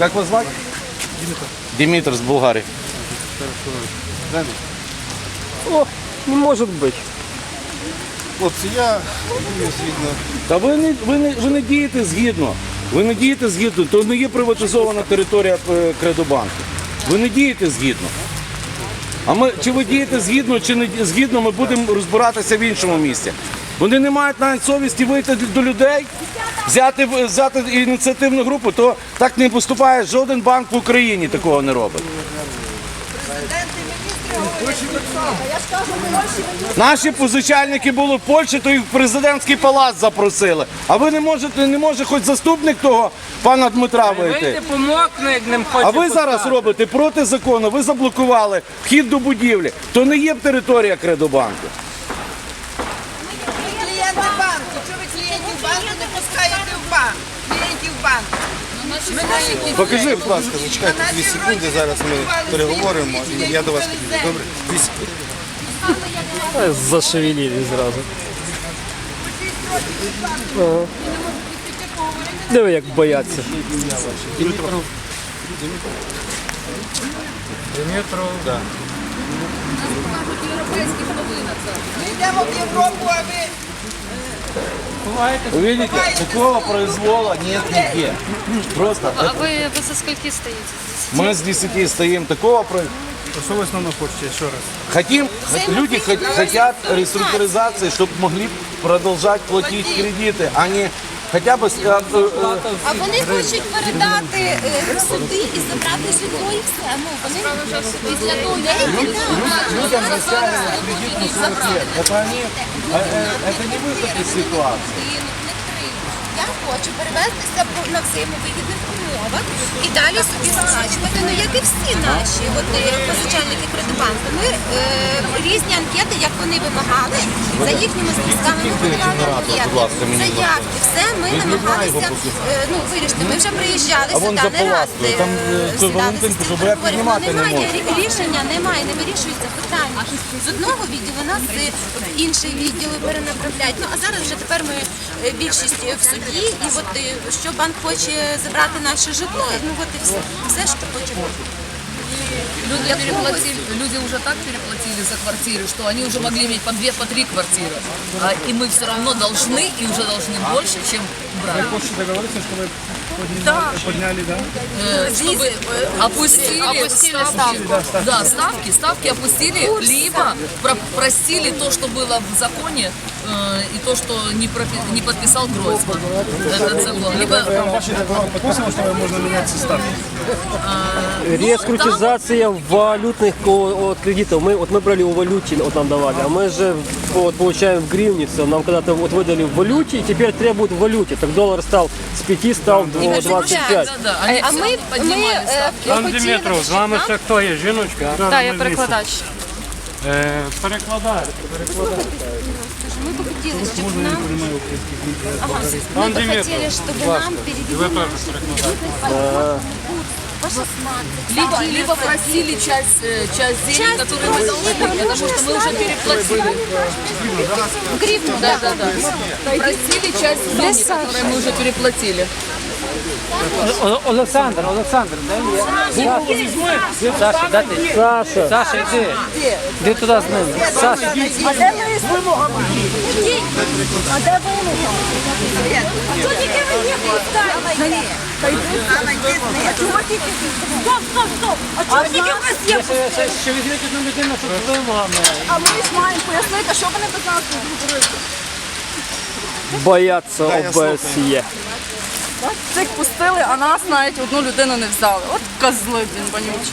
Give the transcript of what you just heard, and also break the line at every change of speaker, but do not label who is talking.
Як вас звати? Димитр з Болгарії.
О, не может быть.
Хлопці, я дію згідно.
Та ви не, ви, не, ви не дієте згідно. Ви не дієте згідно, то не є приватизована територія е, Кредобанку. Ви не дієте згідно. А ми, чи ви дієте згідно, чи не ді- згідно, ми будемо розбиратися в іншому місці. Вони не мають навіть совісті вийти до людей, взяти, взяти ініціативну групу, то так не поступає жоден банк в Україні такого не робить. Наші позичальники були в Польщі, то їх в президентський палац запросили. А ви не можете, не може хоч заступник того пана Дмитра вийти. А ви зараз робите проти закону, ви заблокували вхід до будівлі. То не є територія Кредобанку.
Клієнти банку. Чого ви клієнтів банку не пускаєте в банк? Клієнтів банку. Ми наші
Покажи, будь ласка, зачекайте дві секунди, зараз ми переговоримо і я до вас підійду. Добре? Дві секунди.
Зашевелились зразу. Ага. Диви, як бояться.
Ми йдемо в Європу, а ви
видите, такого произвола нет нигде. Просто
А вы, вы со скольки стоите здесь?
мы с 10 стоим, такого про...
Що ви основно хочете ще раз?
Хотим, люди хот- хотят реструктуризации, чтобы могли продолжать платить кредиты, а не хотя бы... с- э, э, э,
А вони хочуть передати е, в суди і забрати житло і все. Ну вони після того деякі
людям растягивают кредит на 40 лет. Это они... э, э, Это не выход из ситуации.
Я хочу перевестися по- на взаємовигідних умовах і далі собі сплачувати. Ну як і всі наші от, е, позичальники кредитбанку. Ми е, різні анкети, як вони вимагали, за їхніми списками ми подавали анкети. Заявки, все ми намагалися е, ну, вирішити. Ми вже приїжджали сюди не раз. е,
е,
сідали
бо я
переговорів. Немає рішення, немає, не вирішується питання. З одного відділу нас е, в інший відділ перенаправляють. Ну а зараз вже тепер ми е, більшість в суді, і от е, що банк хоче забрати наше житло, ну от і все, все що хоче.
Люди, переплатили, люди уже так переплатили за квартиры, что они уже могли иметь по две, по три квартиры. А, и мы все равно должны, и уже должны больше, чем брать.
Хочете договоритися, що ви
Да.
підняли, да?
Э, чтобы э, опустили,
опустили
ставки. Да, ставки, ставки опустили, либо про- простили то, что было в законе, э, и то, что не, пропи- не подписал Гройсман этот закон. Либо
Ваші договори підписано, що можна міняти ставки.
Реструктуризация валютных ко- от кредитов. Мы, вот мы брали у валюте, вот нам давали, а мы же вот, получаем в гривнице. Нам когда-то вот выдали в валюте, и теперь требуют в валюте. Так доллар стал с 5, стал до 25.
да, да, они
А
всё
ми,
равно
ми
поднимали
е,
ставки.
Пан
хотіли,
Дмитров, з
щоб
вами
нам-
це хто є? Жіночка?
Да, я перекладач.
Е, перекладаю.
Мы бы хотели, чтобы нам... Ага, мы
Пан
бы
Дмитров,
хотели, чтобы нам перевели
Ви теж перекладаєте.
по 16.
Либо, либо просили часть, э, часть денег,
Часть
которые мы должны, потому что мы уже переплатили.
Гривну,
Да, да, да. Просили часть денег, которые мы уже переплатили.
Олександр, Олександр, дай я. Саша, дати.
Саша,
Саша, йди. Йди туди з ними. Саша.
А де вимога? А де вимога? А чого тільки ви їх пускаєте? А чого тільки? Стоп, стоп, стоп! А чого тільки в нас є?
Що візьміть одну людину, щоб з вимогами.
А ми ж маємо пояснити, що вони без нас говорили.
боятся ОБСЕ.
Цих пустили, а нас навіть одну людину не взяли. От козли, він вонючі.